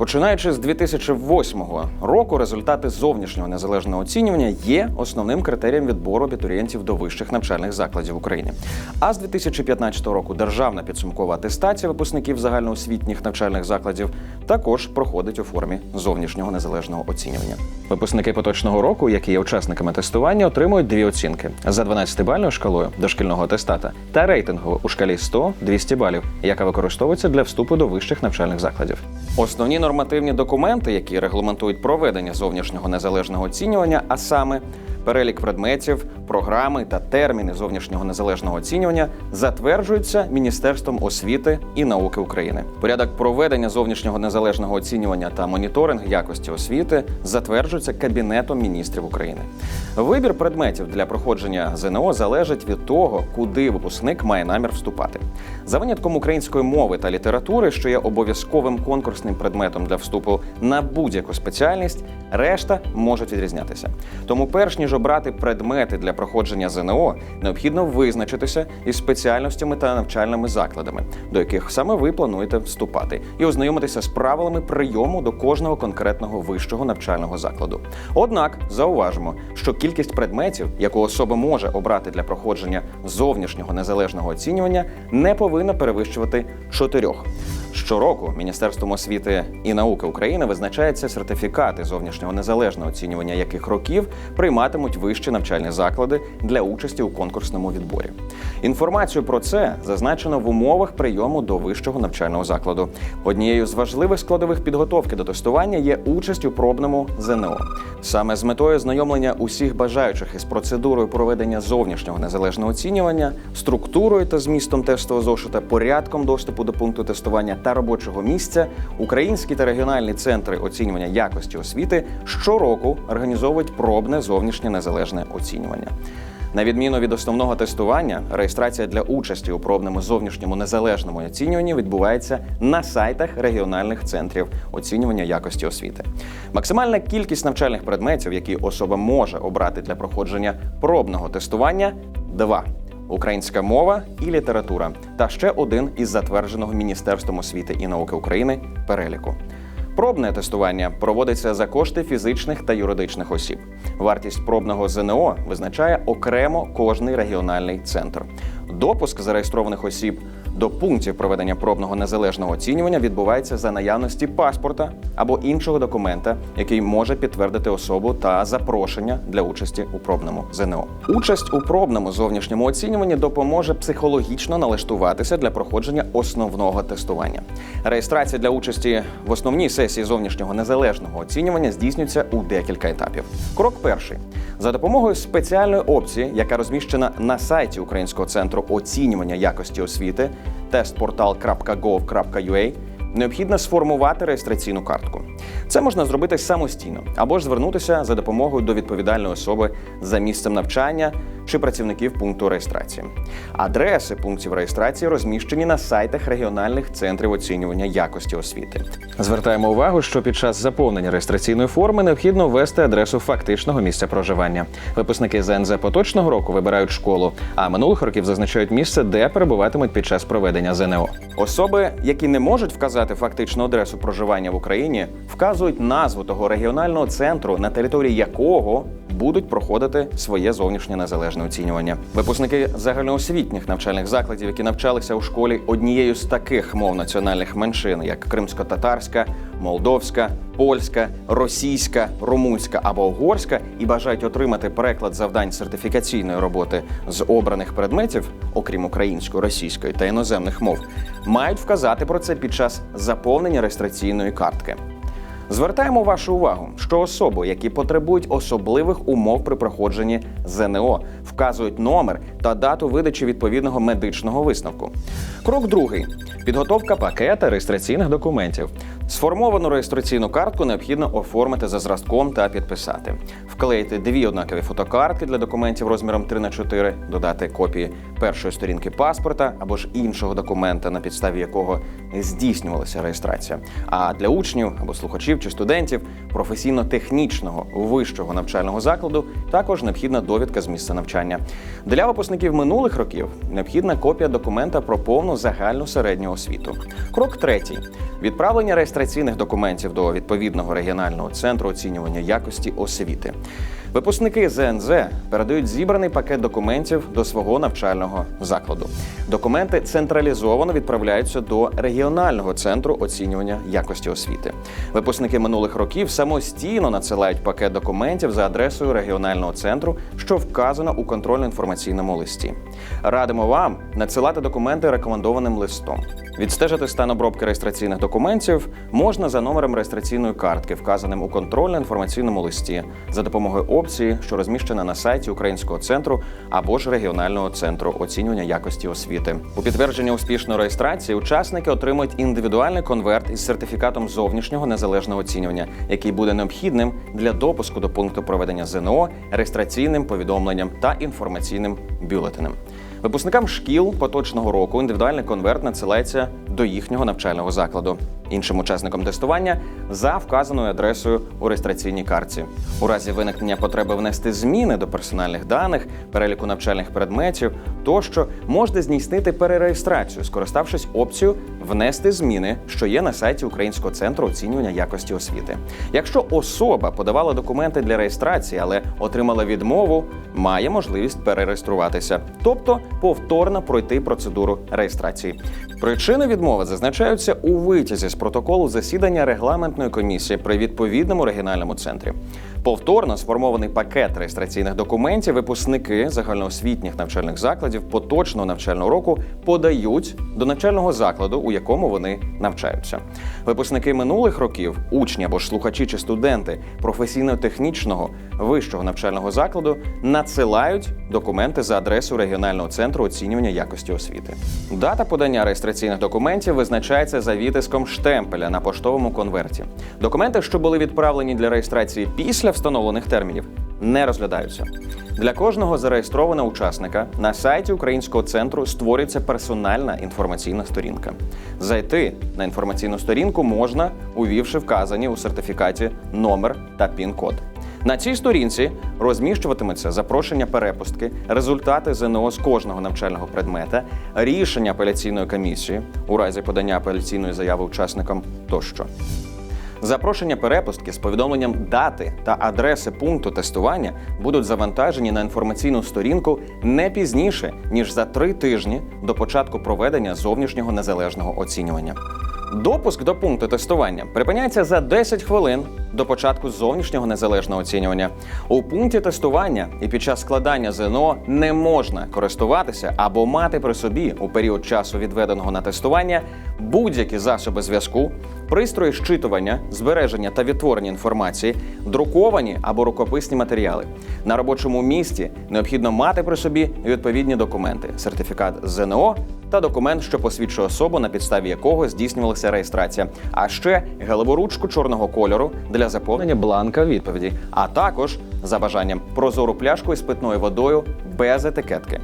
Починаючи з 2008 року, результати зовнішнього незалежного оцінювання є основним критерієм відбору абітурієнтів до вищих навчальних закладів України. А з 2015 року державна підсумкова атестація випускників загальноосвітніх навчальних закладів також проходить у формі зовнішнього незалежного оцінювання. Випускники поточного року, які є учасниками тестування, отримують дві оцінки за 12-бальною шкалою дошкільного атестата та рейтингово у шкалі 100-200 балів, яка використовується для вступу до вищих навчальних закладів. Основні нормативні документи, які регламентують проведення зовнішнього незалежного оцінювання, а саме перелік предметів, програми та терміни зовнішнього незалежного оцінювання, затверджуються Міністерством освіти і науки України. Порядок проведення зовнішнього незалежного оцінювання та моніторинг якості освіти затверджується Кабінетом міністрів України. Вибір предметів для проходження ЗНО залежить від того, куди випускник має намір вступати. За винятком української мови та літератури, що є обов'язковим конкурсним предметом для вступу на будь-яку спеціальність, решта можуть відрізнятися. Тому, перш ніж обрати предмети для проходження ЗНО, необхідно визначитися із спеціальностями та навчальними закладами, до яких саме ви плануєте вступати, і ознайомитися з правилами прийому до кожного конкретного вищого навчального закладу. Однак зауважимо, що кількість предметів, яку особа може обрати для проходження зовнішнього незалежного оцінювання, не повинна перевищувати чотирьох. Щороку Міністерством освіти і науки України визначаються сертифікати зовнішнього незалежного оцінювання, яких років прийматимуть вищі навчальні заклади для участі у конкурсному відборі. Інформацію про це зазначено в умовах прийому до вищого навчального закладу. Однією з важливих складових підготовки до тестування є участь у пробному ЗНО. Саме з метою знайомлення усіх бажаючих із процедурою проведення зовнішнього незалежного оцінювання, структурою та змістом тестового зошита, порядком доступу до пункту тестування та робочого місця, українські та регіональні центри оцінювання якості освіти щороку організовують пробне зовнішнє незалежне оцінювання. На відміну від основного тестування, реєстрація для участі у пробному зовнішньому незалежному оцінюванні відбувається на сайтах регіональних центрів оцінювання якості освіти. Максимальна кількість навчальних предметів, які особа може обрати для проходження пробного тестування два. Українська мова і література, та ще один із затвердженого Міністерством освіти і науки України переліку. Пробне тестування проводиться за кошти фізичних та юридичних осіб. Вартість пробного ЗНО визначає окремо кожний регіональний центр. Допуск зареєстрованих осіб до пунктів проведення пробного незалежного оцінювання відбувається за наявності паспорта або іншого документа, який може підтвердити особу та запрошення для участі у пробному ЗНО. Участь у пробному зовнішньому оцінюванні допоможе психологічно налаштуватися для проходження основного тестування. Реєстрація для участі в основній сесії зовнішнього незалежного оцінювання здійснюється у декілька етапів. Крок перший за допомогою спеціальної опції, яка розміщена на сайті Українського центру оцінювання якості освіти testportal.gov.ua, необхідно сформувати реєстраційну картку. Це можна зробити самостійно або ж звернутися за допомогою до відповідальної особи за місцем навчання чи працівників пункту реєстрації. Адреси пунктів реєстрації розміщені на сайтах регіональних центрів оцінювання якості освіти. Звертаємо увагу, що під час заповнення реєстраційної форми необхідно ввести адресу фактичного місця проживання. Випускники ЗНЗ поточного року вибирають школу, а минулих років зазначають місце, де перебуватимуть під час проведення ЗНО. Особи, які не можуть вказати фактичну адресу проживання в Україні, вказують назву того регіонального центру, на території якого будуть проходити своє зовнішнє незалежне оцінювання. Випускники загальноосвітніх навчальних закладів, які навчалися у школі однією з таких мов національних меншин, як кримсько-татарська, молдовська, польська, російська, румунська або угорська, і бажають отримати переклад завдань сертифікаційної роботи з обраних предметів, окрім української, російської та іноземних мов, мають вказати про це під час заповнення реєстраційної картки. Звертаємо вашу увагу, що особи, які потребують особливих умов при проходженні ЗНО, вказують номер та дату видачі відповідного медичного висновку. Крок другий підготовка пакета реєстраційних документів. Сформовану реєстраційну картку необхідно оформити за зразком та підписати, вклеїти дві однакові фотокартки для документів розміром 3 на 4 додати копії першої сторінки паспорта або ж іншого документа, на підставі якого здійснювалася реєстрація. А для учнів або слухачів чи студентів професійно-технічного вищого навчального закладу також необхідна довідка з місця навчання. Для випускників минулих років необхідна копія документа про повну загальну середню освіту. Крок третій. Відправлення реєстраційних документів до відповідного регіонального центру оцінювання якості освіти. Випускники ЗНЗ передають зібраний пакет документів до свого навчального закладу. Документи централізовано відправляються до регіонального центру оцінювання якості освіти. Випускники минулих років самостійно надсилають пакет документів за адресою регіонального центру, що вказано у контрольно-інформаційному листі. Радимо вам надсилати документи рекомендованим листом. Відстежити стан обробки реєстраційних документів можна за номером реєстраційної картки, вказаним у контрольно-інформаційному листі, за допомогою опції, що розміщена на сайті Українського центру або ж регіонального центру оцінювання якості освіти. У підтвердження успішної реєстрації учасники отримують індивідуальний конверт із сертифікатом зовнішнього незалежного оцінювання, який буде необхідним для допуску до пункту проведення ЗНО, реєстраційним повідомленням та інформаційним бюлетенем. Випускникам шкіл поточного року індивідуальний конверт надсилається до їхнього навчального закладу. Іншим учасникам тестування за вказаною адресою у реєстраційній картці. У разі виникнення потреби внести зміни до персональних даних, переліку навчальних предметів, тощо можна здійснити перереєстрацію, скориставшись опцією Внести зміни, що є на сайті Українського центру оцінювання якості освіти. Якщо особа подавала документи для реєстрації, але отримала відмову, має можливість перереєструватися, тобто повторно пройти процедуру реєстрації. Причини відмови зазначаються у витязі з протоколу засідання регламентної комісії при відповідному регіональному центрі. Повторно сформований пакет реєстраційних документів випускники загальноосвітніх навчальних закладів поточного навчального року подають до навчального закладу, у якому вони навчаються. Випускники минулих років, учні або ж слухачі чи студенти професійно-технічного вищого навчального закладу надсилають документи за адресою регіонального центру оцінювання якості освіти. Дата подання реєстраційних документів визначається за відтиском штемпеля на поштовому конверті. Документи, що були відправлені для реєстрації після встановлених термінів, не розглядаються. Для кожного зареєстрованого учасника на сайті Українського центру створюється персональна інформаційна сторінка. Зайти на інформаційну сторінку можна, увівши вказані у сертифікаті номер та пін-код. На цій сторінці розміщуватиметься запрошення перепустки, результати ЗНО з кожного навчального предмета, рішення апеляційної комісії у разі подання апеляційної заяви учасникам тощо. Запрошення перепустки з повідомленням дати та адреси пункту тестування будуть завантажені на інформаційну сторінку не пізніше ніж за три тижні до початку проведення зовнішнього незалежного оцінювання. Допуск до пункту тестування припиняється за 10 хвилин до початку зовнішнього незалежного оцінювання. У пункті тестування і під час складання ЗНО не можна користуватися або мати при собі у період часу відведеного на тестування будь-які засоби зв'язку, пристрої щитування, збереження та відтворення інформації, друковані або рукописні матеріали. На робочому місці необхідно мати при собі відповідні документи: сертифікат ЗНО та документ, що посвідчує особу, на підставі якого здійснювалася реєстрація, а ще головоручку чорного кольору для заповнення бланка відповіді, а також за бажанням прозору пляшку із питною водою без етикетки.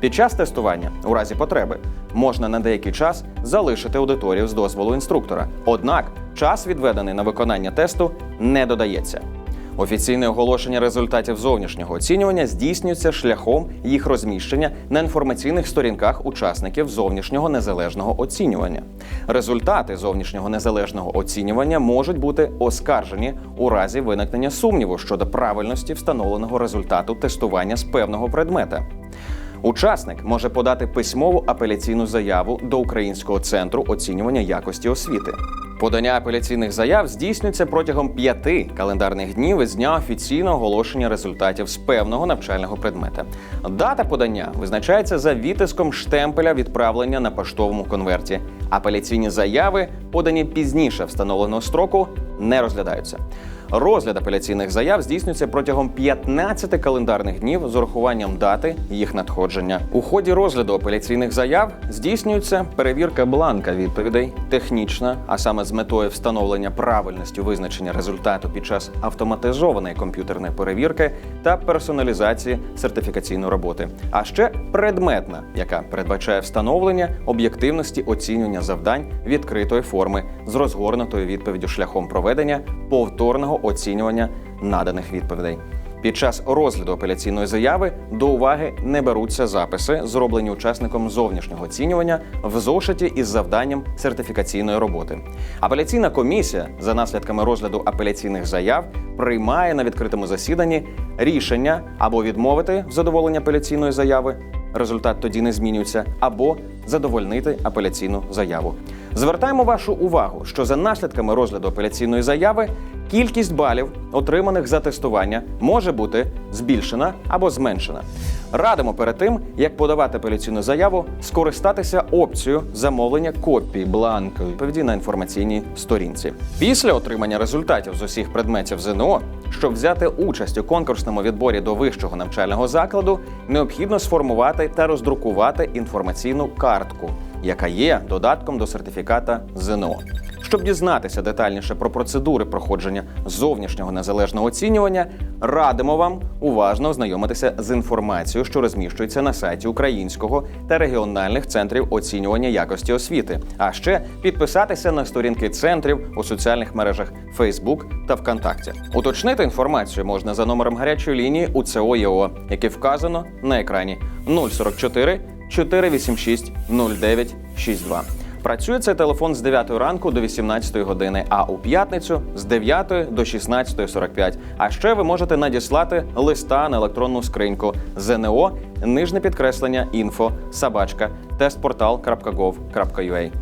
Під час тестування, у разі потреби, можна на деякий час залишити аудиторію з дозволу інструктора. Однак час, відведений на виконання тесту, не додається. Офіційне оголошення результатів зовнішнього оцінювання здійснюється шляхом їх розміщення на інформаційних сторінках учасників зовнішнього незалежного оцінювання. Результати зовнішнього незалежного оцінювання можуть бути оскаржені у разі виникнення сумніву щодо правильності встановленого результату тестування з певного предмета. Учасник може подати письмову апеляційну заяву до Українського центру оцінювання якості освіти. Подання апеляційних заяв здійснюється протягом п'яти календарних днів із дня офіційного оголошення результатів з певного навчального предмета. Дата подання визначається за відтиском штемпеля відправлення на поштовому конверті. Апеляційні заяви, подані пізніше встановленого строку, не розглядаються. Розгляд апеляційних заяв здійснюється протягом 15 календарних днів з урахуванням дати їх надходження. У ході розгляду апеляційних заяв здійснюється перевірка бланка відповідей, технічна, а саме з метою встановлення правильності визначення результату під час автоматизованої комп'ютерної перевірки та персоналізації сертифікаційної роботи, а ще предметна, яка передбачає встановлення об'єктивності оцінювання завдань відкритої форми з розгорнутою відповіддю шляхом проведення повторного оцінювання наданих відповідей. Під час розгляду апеляційної заяви до уваги не беруться записи, зроблені учасником зовнішнього оцінювання в зошиті із завданням сертифікаційної роботи. Апеляційна комісія за наслідками розгляду апеляційних заяв приймає на відкритому засіданні рішення або відмовити в задоволенні апеляційної заяви. Результат тоді не змінюється, або задовольнити апеляційну заяву. Звертаємо вашу увагу, що за наслідками розгляду апеляційної заяви кількість балів, отриманих за тестування, може бути збільшена або зменшена. Радимо перед тим, як подавати апеляційну заяву, скористатися опцією замовлення копії бланку відповіді на інформаційній сторінці. Після отримання результатів з усіх предметів ЗНО, щоб взяти участь у конкурсному відборі до вищого навчального закладу, необхідно сформувати та роздрукувати інформаційну картку, яка є додатком до сертифіката ЗНО. Щоб дізнатися детальніше про процедури проходження зовнішнього незалежного оцінювання, радимо вам уважно ознайомитися з інформацією, що розміщується на сайті українського та регіональних центрів оцінювання якості освіти, а ще підписатися на сторінки центрів у соціальних мережах Facebook та ВКонтакті. Уточнити інформацію можна за номером гарячої лінії УЦО ЄО, який вказано на екрані 044 486 0962. Працює цей телефон з 9 ранку до 18 години, а у п'ятницю з 9 до 16.45. А ще ви можете надіслати листа на електронну скриньку ЗНО нижне підкреслення інфо собачка тестпортал.gov.ua.